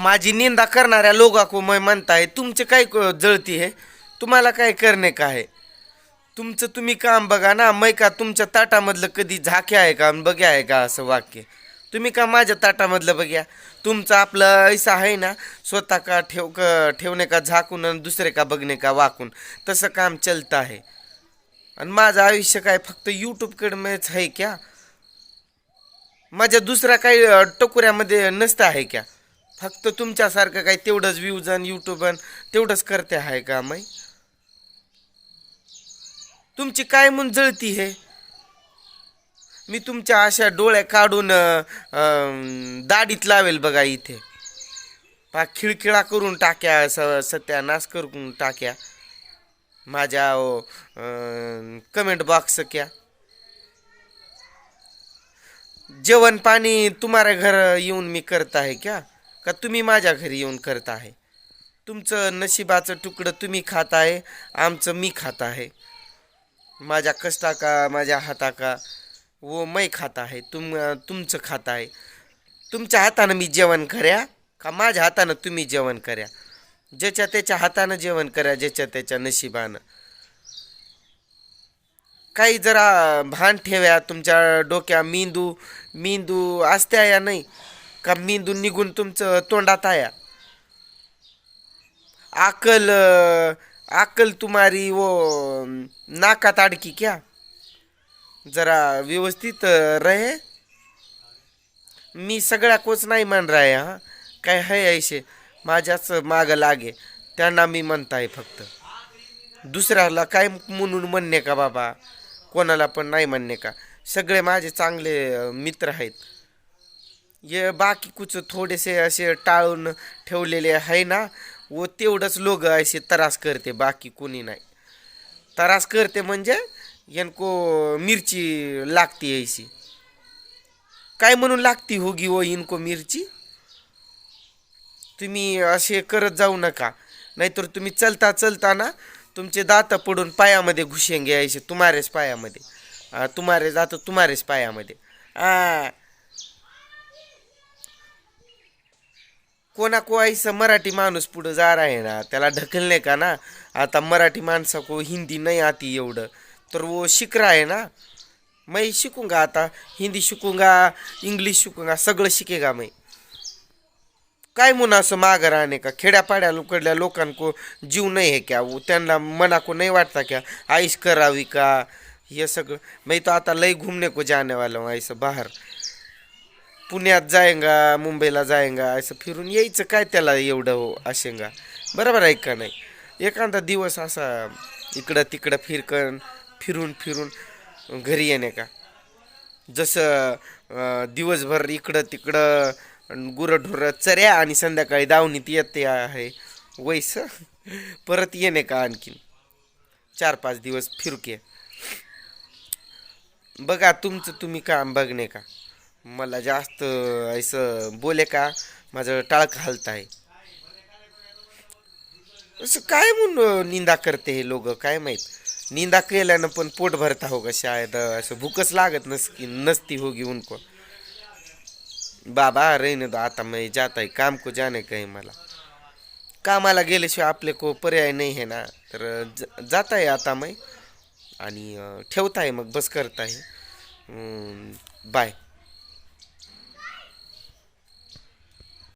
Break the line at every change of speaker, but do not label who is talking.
माझी निंदा करणाऱ्या लोका मय म्हणताय तुमचे काय क- जळती आहे तुम्हाला काय करणे का आहे तुमचं तुम्ही काम बघा ना मै का तुमच्या ताटामधलं कधी झाके आहे का आणि बघ्या आहे का असं वाक्य? तुम्ही का माझ्या ताटामधलं बघ्या? तुमचं आपलं ऐसा आहे ना स्वतः का ठेव क ठेवणे का झाकून आणि दुसरे का बघणे का वाकून? तसं काम चलतं आहे. आणि माझं आयुष्य काय फक्त यूट्यूबकडमेच आहे क्या? माझ्या दुसऱ्या काही अ, टकोऱ्यामध्ये नसतं आहे क्या? फक्त तुमच्यासारखं काही तेवढंच व्ह्यूज आणि यूट्यूब तेवढंच करते आहे का मै तुमची काय म्हणून जळती हे? मी तुमच्या अशा डोळ्या काढून दाढीत लावेल बघा इथे. पा खिळखिळा करून टाक्या स सत्यानाश करून टाक्या. माझ्या कमेंट बॉक्स क्या? जेवण पाणी तुम्हाला घर येऊन मी करत आहे क्या? का तुम्ही माझ्या घरी येऊन करत आहे? तुमचं नशिबाचं तुकडं तुम्ही खात आहे आमचं मी खात आहे. माझ्या कष्टा का माझ्या हाता का व मै खात आहे तुम तुमचं खात आहे. तुमच्या हातानं मी जेवण कर्या का माझ्या हातानं तुम्ही जेवण कर्या ज्याच्या त्याच्या हातानं जेवण करा ज्याच्या त्याच्या नशिबानं. काही जरा भान ठेव्या तुमच्या डोक्या मेंदू मेंदू असत्या या नाही. का मेंदू निघून तुमचं तोंडात आया? आकल अकल आकल तुम्हारी वो नाकात अडकी क्या? जरा व्यवस्थित रहे. मी सगळ्या कोच नाही म्हण राय हा? काय है ऐसे माझ्याच मागं लागे. त्यांना मी म्हणताय फक्त. दुसऱ्याला काय म्हणून म्हणणे का बाबा? कोणाला पण नाही म्हणणे का? सगळे माझे चांगले मित्र आहेत. ये बाकी कुछ थोडेसे असे टाळून ठेवलेले आहे ना व तेवढंच लोक असे त्रास करते बाकी कोणी नाही. त्रास करते म्हणजे यांको मिरची लागती ऐशी काय म्हणून लागती होगी हो व इनको मिरची? तुम्ही असे करत जाऊ नका नाहीतर तुम्ही चलता चलता ना तुमचे दात पडून पायामध्ये घुसेंगे यायचे तुम्हारेच पायामध्ये. तुम्हारे जात तुम्हारेच पायामध्ये. आ कोणा को मराठी माणूस पुढं जा आहे ना त्याला ढकलणे का ना? आता मराठी माणसा को हिंदी नाही आती एवढं. तर वो शिक आहे ना? मैं शिकूंगा आता. हिंदी शिकूंगा इंग्लिश शिकूंगा सगळं शिकेगा मै काय म्हणून असं मागं राहणे का? खेड्यापाड्या लोकडल्या लोकांको जीव नाही हे क्या? त्यांना मनाको नाही वाटता क्या? आईश करावी का? हे सगळं. मैं तो आता लय घुमणे को जाने वाला ऐसं बाहेर. पुण्यात जायंगा मुंबईला जायंगा असं फिरून यायचं काय त्याला एवढं हो असेंगा बरोबर आहे का नाही? एखादा दिवस असा इकडं तिकडं फिरकन फिरून फिरून घरी येणे का? जसं दिवसभर इकडं तिकडं गुरंढोरं चऱ्या आणि संध्याकाळी दावणीत येते आहे वैस परत येणे का आणखीन? चार पाच दिवस फिरके. बघा तुमचं तुम्ही काम बघणे का? मला जास्त असं बोले का माझं टाळक हलत आहे. असं काय म्हणून निंदा करते हे लोक? काय माहीत? निंदा केल्यानं पण पोट भरता हो का शायद असं भूकच लागत नसकी नसती होगी उनको. बाबा रहने दो आता मग जात आहे काम को जाणे काय मला? कामाला गेल्याशिवाय आपले को पर्याय नाही आहे ना. तर ज- जात आहे आता मग आणि ठेवताय मग बस करत आहे बाय.